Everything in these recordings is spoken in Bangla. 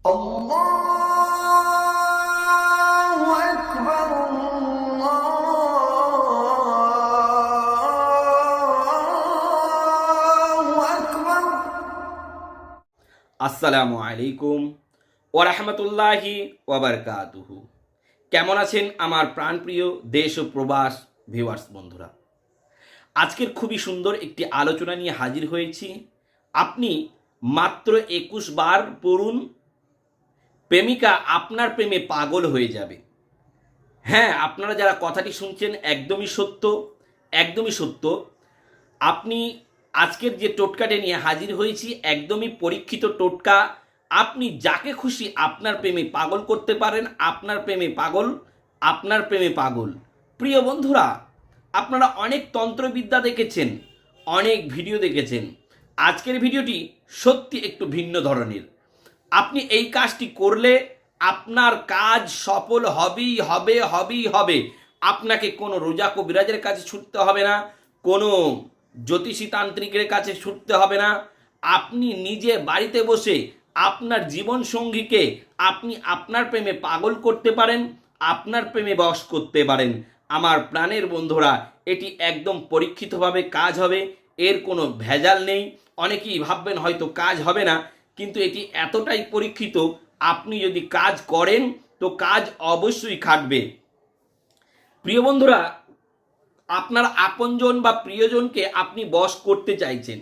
আসসালামু আলাইকুম ওরহমতুল্লাহি ওবরকাতুহু কেমন আছেন আমার প্রাণপ্রিয় দেশ ও প্রবাস ভিউয়ার্স বন্ধুরা? আজকের খুবই সুন্দর একটি আলোচনা নিয়ে হাজির হয়েছি। আপনি মাত্র একুশ বার পড়ুন প্রেমিকা আপনার প্রেমে পাগল হয়ে যাবে। হ্যাঁ আপনারা যারা কথাটি শুনছেন একদমই সত্য একদমই সত্য। আপনি আজকের যে টোটকাটি নিয়ে হাজির হয়েছি, একদমই পরীক্ষিত টোটকা। আপনি যাকে খুশি আপনার প্রেমে পাগল করতে পারেন, আপনার প্রেমে পাগল, আপনার প্রেমে পাগল। প্রিয় বন্ধুরা, আপনারা অনেক তন্ত্রবিদ্যা দেখেছেন, অনেক ভিডিও দেখেছেন। আজকের ভিডিওটি সত্যি একটু ভিন্ন ধরনের। আপনি এই কাজটি করলে আপনার কাজ সফল হবেই হবে হবেই হবে। আপনাকে কোনো রোজা কবিরাজের কাছে ছুটতে হবে না, কোনো জ্যোতিষী তান্ত্রিকের কাছে ছুটতে হবে না। আপনি নিজে বাড়িতে বসে আপনার জীবন সঙ্গীকে আপনি আপনার প্রেমে পাগল করতে পারেন, আপনার প্রেমে বশ করতে পারেন। আমার প্রাণের বন্ধুরা, এটি একদম পরীক্ষিতভাবে কাজ হবে, এর কোনো ভেজাল নেই। অনেকেই ভাববেন হয়তো কাজ হবে না কিন্তু এটি এতটাই পরীক্ষিত, আপনি যদি কাজ করেন, তো কাজ অবশ্যই খাটবে। প্রিয় বন্ধুরা, আপনার আপনজন বা প্রিয়জনকে আপনি বশ করতে চাইছেন।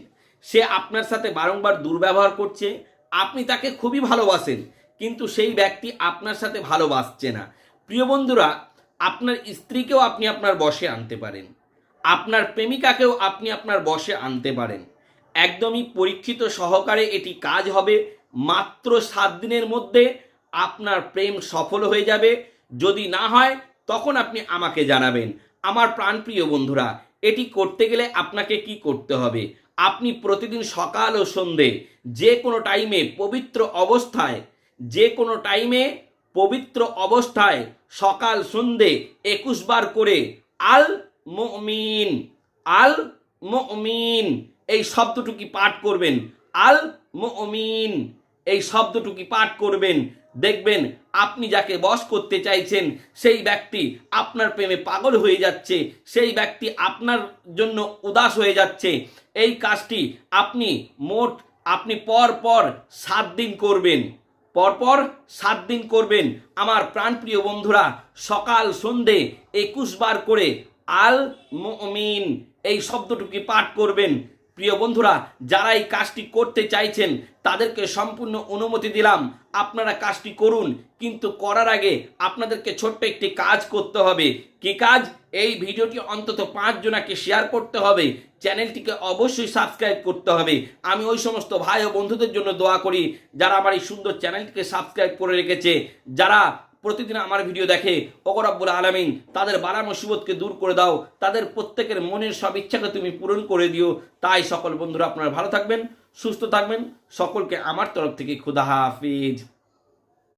সে আপনার সাথে বারংবার দুর্ব্যবহার করছে, আপনি তাকে খুবই ভালোবাসেন, কিন্তু সেই ব্যক্তি আপনার সাথে ভালোবাসছে না। প্রিয় বন্ধুরা, আপনার স্ত্রীকেও আপনি আপনার বশে আনতে পারেন। আপনার প্রেমিকাকেও আপনি আপনার বশে আনতে পারেন। একদমই পরীক্ষিত সহকারে এটি কাজ হবে। মাত্র সাত দিনের মধ্যে আপনার প্রেম সফল হয়ে যাবে। যদি না হয়, তখন আপনি আমাকে জানাবেন। আমার প্রাণপ্রিয় বন্ধুরা, এটি করতে গেলে আপনাকে কি করতে হবে? আপনি প্রতিদিন সকাল ও সন্ধে যে কোনো টাইমে পবিত্র অবস্থায়, যে কোনো টাইমে পবিত্র অবস্থায় সকাল সন্ধে একুশ বার করে আল মুমিন আল মুমিন এই শব্দটুকি পাঠ করবেন। আল মমিন এই শব্দটুকি পাঠ করবেন। দেখবেন আপনি যাকে বশ করতে চাইছেন, সেই ব্যক্তি আপনার প্রেমে পাগল হয়ে যাচ্ছে, সেই ব্যক্তি আপনার জন্য উদাস হয়ে যাচ্ছে। এই কাজটি আপনি মোট, আপনি পর পর সাত দিন করবেন। পরপর সাত দিন করবেন। আমার প্রাণপ্রিয় বন্ধুরা, সকাল সন্ধে একুশ বার করে আল মুমিন এই শব্দটুকি পাঠ করবেন। প্রিয় বন্ধুরা, যারা এই কাজটি করতে চাইছেন, তাদেরকে সম্পূর্ণ অনুমতি দিলাম। আপনারা কাজটি করুন, কিন্তু করার আগে আপনাদেরকে ছোট্ট একটি কাজ করতে হবে। কি কাজ? এই ভিডিওটি অন্তত পাঁচ জনাকে শেয়ার করতে হবে। চ্যানেলটিকে অবশ্যই সাবস্ক্রাইব করতে হবে। আমি ওই সমস্ত ভাই ও বন্ধুদের জন্য দোয়া করি, যারা আমার এই সুন্দর চ্যানেলটিকে সাবস্ক্রাইব করে রেখেছে, যারা প্রতিদিন আমার ভিডিও দেখে অগরাব্বুল আলমিন, তাদের বালা মুসিবতকে দূর করে দাও, তাদের প্রত্যেকের মনের সব ইচ্ছাকে তুমি পূরণ করে দিও। তাই সকল বন্ধুরা আপনারা ভালো থাকবেন, সুস্থ থাকবেন, সকলকে আমার তরফ থেকে খুদা হাফিজ।